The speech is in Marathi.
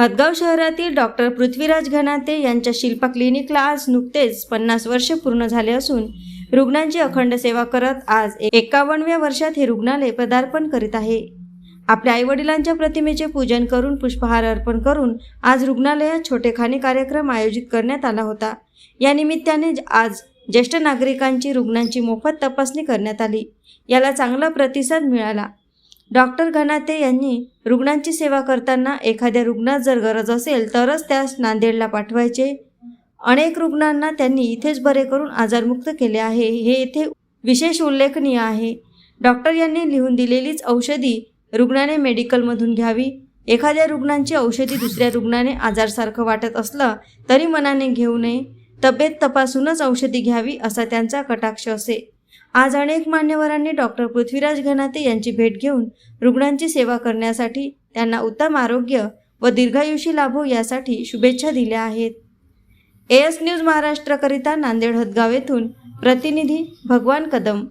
हदगाव शहरातील डॉक्टर पृथ्वीराज घनाते यांच्या शिल्पा क्लिनिकला आज नुकतेच पन्नास वर्ष पूर्ण झाले असून रुग्णांची अखंड सेवा करत आज एकावन्नव्या वर्षात हे रुग्णालय पदार्पण करीत आहे. आपल्या आईवडिलांच्या प्रतिमेचे पूजन करून पुष्पहार अर्पण करून आज रुग्णालयात छोटेखानी कार्यक्रम आयोजित करण्यात आला होता. या निमित्ताने आज ज्येष्ठ नागरिकांची रुग्णांची मोफत तपासणी करण्यात आली. याला चांगला प्रतिसाद मिळाला. डॉक्टर घनाते यांनी रुग्णांची सेवा करताना एखाद्या रुग्णात जर गरज असेल तरच त्यास नांदेडला पाठवायचे. अनेक रुग्णांना त्यांनी इथेच बरे करून आजारमुक्त केले आहे. हे येथे विशेष उल्लेखनीय आहे. डॉक्टर यांनी लिहून दिलेलीच औषधी रुग्णाने मेडिकलमधून घ्यावी. एखाद्या रुग्णांची औषधी दुसऱ्या रुग्णाने आजारसारखं वाटत असलं तरी मनाने घेऊ नये. तब्येत तपासूनच औषधी घ्यावी असा त्यांचा कटाक्ष असे. आज अनेक मान्यवरांनी डॉक्टर पृथ्वीराज घनाते यांची भेट घेऊन रुग्णांची सेवा करण्यासाठी त्यांना उत्तम आरोग्य व दीर्घायुषी लाभो यासाठी शुभेच्छा दिल्या आहेत. एस न्यूज महाराष्ट्रकरिता नांदेड हदगाव येथून प्रतिनिधी भगवान कदम.